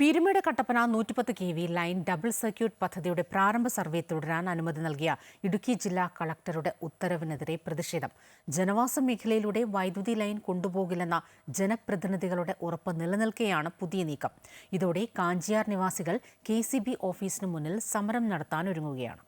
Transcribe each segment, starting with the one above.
പീരുമേട് കട്ടപ്പന നൂറ്റിപ്പത്ത് K V line double circuit പദ്ധതിയുടെ പ്രാരംഭ സർവേ തുടരാൻ അനുമതി നൽകിയ ഇടുക്കി ജില്ലാ കളക്ടറുടെ ഉത്തരവിനെതിരെ പ്രതിഷേധം. ജനവാസ മേഖലയിലൂടെ വൈദ്യുതി ലൈൻ കൊണ്ടുപോകില്ലെന്ന ജനപ്രതിനിധികളുടെ ഉറപ്പ് നിലനിൽക്കെയാണ് പുതിയ നീക്കം. ഇതോടെ കാഞ്ചിയാർ നിവാസികൾ കെ ഓഫീസിന് മുന്നിൽ സമരം നടത്താനൊരുങ്ങുകയാണ്.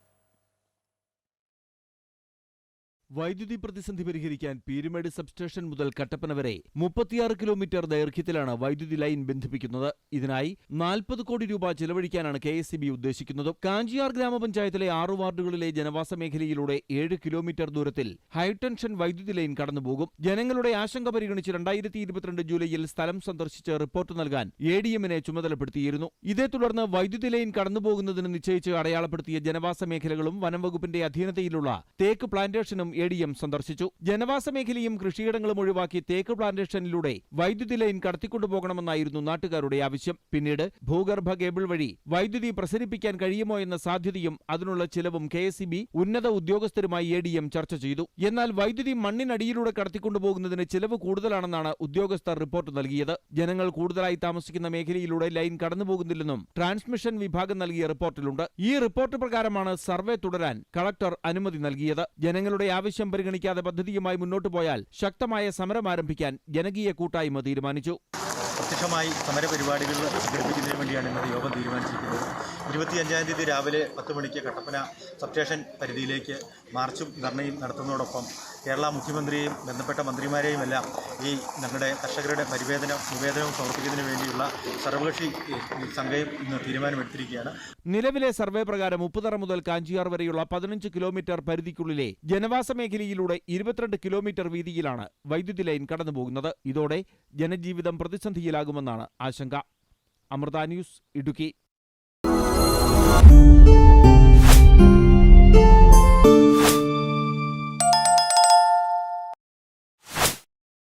വൈദ്യുതി പ്രതിസന്ധി പരിഹരിക്കാൻ പീരുമേട് സബ്സ്റ്റേഷൻ മുതൽ കട്ടപ്പന വരെ മുപ്പത്തിയാറ് കിലോമീറ്റർ ദൈർഘ്യത്തിലാണ് വൈദ്യുതി ലൈൻ ബന്ധിപ്പിക്കുന്നത്. ഇതിനായി നാൽപ്പത് കോടി രൂപ ചെലവഴിക്കാനാണ് കെ എസ് ഉദ്ദേശിക്കുന്നത്. കാഞ്ചിയാർ ഗ്രാമപഞ്ചായത്തിലെ ആറു വാർഡുകളിലെ ജനവാസ മേഖലയിലൂടെ ഏഴ് കിലോമീറ്റർ ദൂരത്തിൽ ഹൈടെൻഷൻ വൈദ്യുതി ലൈൻ കടന്നുപോകും. ജനങ്ങളുടെ ആശങ്ക പരിഗണിച്ച് രണ്ടായിരത്തി ഇരുപത്തിരണ്ട് ജൂലൈയിൽ സ്ഥലം സന്ദർശിച്ച് റിപ്പോർട്ട് നൽകാൻ എ ഡി എമ്മിനെ ചുമതലപ്പെടുത്തിയിരുന്നു. ഇതേ തുടർന്ന് വൈദ്യുതി ലൈൻ കടന്നുപോകുന്നതിന് നിശ്ചയിച്ച് അടയാളപ്പെടുത്തിയ ജനവാസ മേഖലകളും വനം വകുപ്പിന്റെ അധീനതയിലുള്ള തേക്ക് പ്ലാന്റേഷനും എ ഡി എം സന്ദർശിച്ചു. ജനവാസ മേഖലയും കൃഷിയിടങ്ങളും ഒഴിവാക്കി തേക്ക് പ്ലാന്റേഷനിലൂടെ വൈദ്യുതി ലൈൻ കടത്തിക്കൊണ്ടുപോകണമെന്നായിരുന്നു നാട്ടുകാരുടെ ആവശ്യം. പിന്നീട് ഭൂഗർഭ കേബിൾ വഴി വൈദ്യുതി പ്രസരിപ്പിക്കാൻ കഴിയുമോ എന്ന സാധ്യതയും അതിനുള്ള ചിലവും കെ ഉന്നത ഉദ്യോഗസ്ഥരുമായി എ ഡി എം ചർച്ച ചെയ്തു. എന്നാൽ വൈദ്യുതി മണ്ണിനടിയിലൂടെ കടത്തിക്കൊണ്ടുപോകുന്നതിന് ചിലവ് കൂടുതലാണെന്നാണ് ഉദ്യോഗസ്ഥർ റിപ്പോർട്ട് നൽകിയത്. ജനങ്ങൾ കൂടുതലായി താമസിക്കുന്ന മേഖലയിലൂടെ ലൈൻ കടന്നുപോകുന്നില്ലെന്നും ട്രാൻസ്മിഷൻ വിഭാഗം നൽകിയ റിപ്പോർട്ടിലുണ്ട്. ഈ റിപ്പോർട്ട് പ്രകാരമാണ് സർവേ തുടരാൻ കളക്ടർ അനുമതി നൽകിയത്. ജനങ്ങളുടെ ആവശ്യം പരിഗണിക്കാതെ പദ്ധതിയുമായി മുന്നോട്ടു പോയാൽ ശക്തമായ സമരം ആരംഭിക്കാൻ ജനകീയ കൂട്ടായ്മ തീരുമാനിച്ചു പ്രത്യക്ഷമായി സമരപരിപാടികൾ സംഘടിപ്പിക്കുന്നതിന് വേണ്ടിയാണ് ഇന്നത്തെ യോഗം തീരുമാനിച്ചിരിക്കുന്നത്. ഇരുപത്തിയഞ്ചാം തീയതി രാവിലെ പത്ത് മണിക്ക് കട്ടപ്പന സബ്സ്റ്റേഷൻ പരിധിയിലേക്ക് മാർച്ചും ധർണയും നടത്തുന്നതോടൊപ്പം കേരള മുഖ്യമന്ത്രിയെയും ബന്ധപ്പെട്ട മന്ത്രിമാരെയും എല്ലാം ഈ ഞങ്ങളുടെ കർഷകരുടെ പരിവേദന നിവേദനവും സമർപ്പിക്കുന്നതിന് വേണ്ടിയുള്ള സർവകക്ഷി സംഘയും ഇന്ന് തീരുമാനമെടുത്തിരിക്കുകയാണ്. നിലവിലെ സർവേ പ്രകാരം ഉപ്പുതറ മുതൽ കാഞ്ചിയാർ വരെയുള്ള പതിനഞ്ച് കിലോമീറ്റർ പരിധിക്കുള്ളിലെ ജനവാസ മേഖലയിലൂടെ ഇരുപത്തിരണ്ട് കിലോമീറ്റർ വീതിയിലാണ് വൈദ്യുതി ലൈൻ കടന്നുപോകുന്നത്. ഇതോടെ ജനജീവിതം പിടിയിലാകുമെന്നാണ് ആശങ്ക. അമൃത ന്യൂസ് ഇടുക്കി.